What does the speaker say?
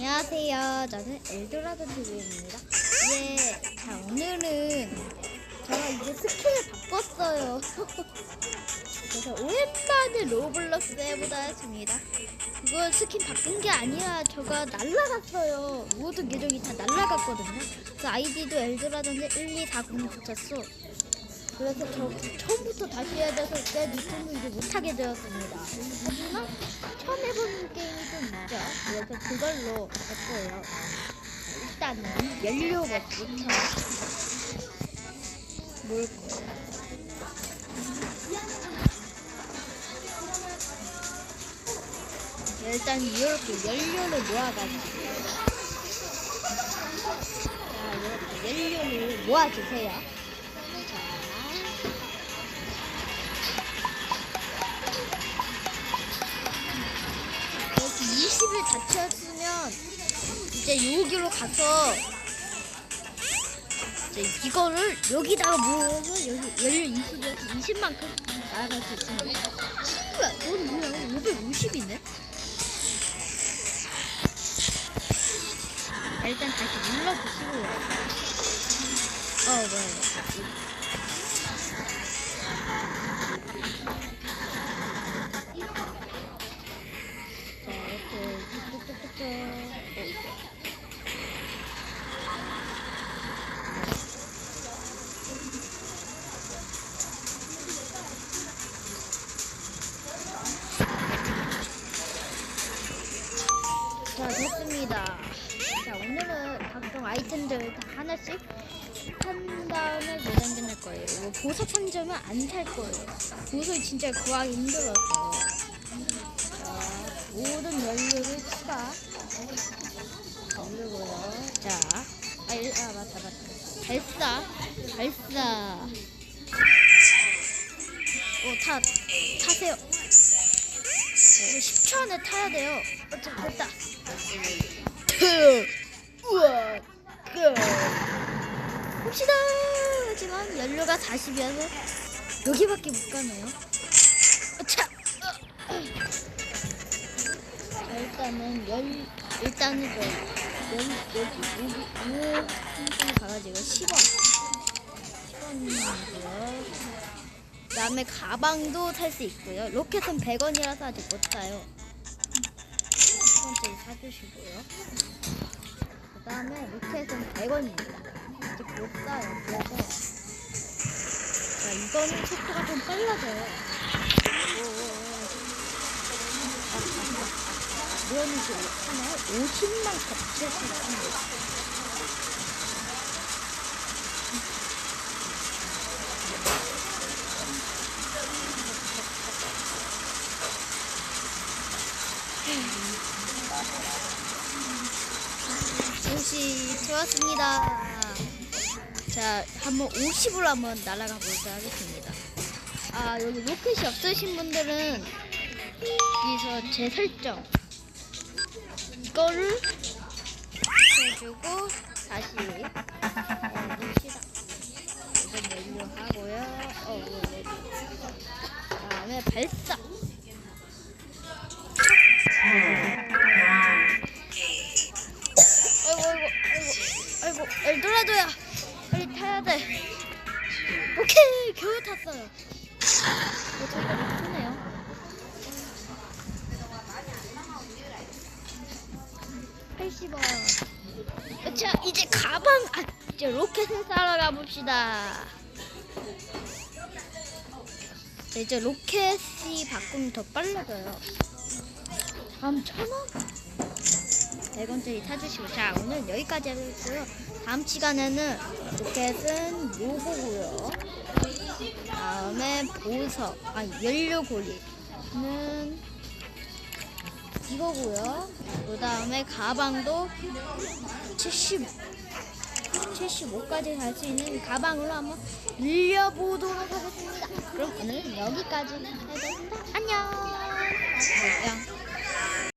안녕하세요. 저는 엘도라도 TV입니다. 예, 자 오늘은 제가 이제 스킨을 바꿨어요. 그래서 오랜만에 로블록스 해보다 했습니다. 그걸 스킨 바꾼 게 아니라 제가 날라갔어요. 모든 계정이 다 날라갔거든요. 그래서 아이디도 엘도라도인데 1240 붙였어. 그래서 저 처음부터 다시 해야 돼서 내 니트는 이제 못하게 되었습니다. 하지만 처음 해보는 게임이 좀 있죠. 그래서 그걸로 할 거예요. 일단은 연료부터 뭘 거예요. 일단 이렇게 연료를 모아가지고 자 이렇게 연료를 모아주세요. 이제 여기로 가서 이제 이거를 여기다가 모아서 여기 열려 20에서 20만큼 나아갈 수 있습니다. 친구야, 넌 뭐야? 550이네? 일단 다시 눌러주시고요. 어, 뭐야, 됐습니다. 자, 오늘은 각종 아이템들 다 하나씩 한 다음에 내장전할 거예요. 이거 보석 상점은 안 살 거예요. 보석이 진짜 구하기 힘들어서. 자, 모든 연료를 추가. 누르고요. 자, 아, 일- 아 맞다, 맞다. 발사, 발사. 오, 타, 타세요. 이거 10초 안에 타야 돼요. 어, 자, 됐다. 우와, 그. 봅시다. 하지만 연료가 40이어서 여기밖에 못 가네요. 어, 차. 어. 자, 일단은 연 일단은 저 연, 여기 여기 요 한번 가가지고 10원 10원이고요. 그다음에 가방도 살 수 있고요. 로켓은 100원이라서 아직 못 사요. 첫 번째 사주시고요. 그다음에 로켓은 100원입니다. 아직 못 사요. 그래서 자 이거는 속도가 좀 빨라져요. 좀 하나에 50만 값을 수 있습니다. 옷이 좋았습니다. 자, 한번 50으로 한번 날아가 보자 하겠습니다. 아, 여기 로켓이 없으신 분들은 여기서 재설정 이거를 해주고 다시 돼 오케이 겨우 탔어요 어 잠깐 크네요 팔십 원 자, 이제 가방, 아, 이제 로켓을 사러 가봅시다. 자, 이제 로켓이 바꾸면 더 빨라져요. 다음 천 원? 100원짜리 사주시고. 자 오늘 여기까지 하겠고요. 다음 시간에는 로켓은 요거고요. 다음에 보석 아 연료고리는 이거고요. 그 다음에 가방도 70 75까지 갈 수 있는 가방으로 한번 늘려보도록 하겠습니다. 그럼 오늘은 여기까지 해보겠습니다. 안녕. 안녕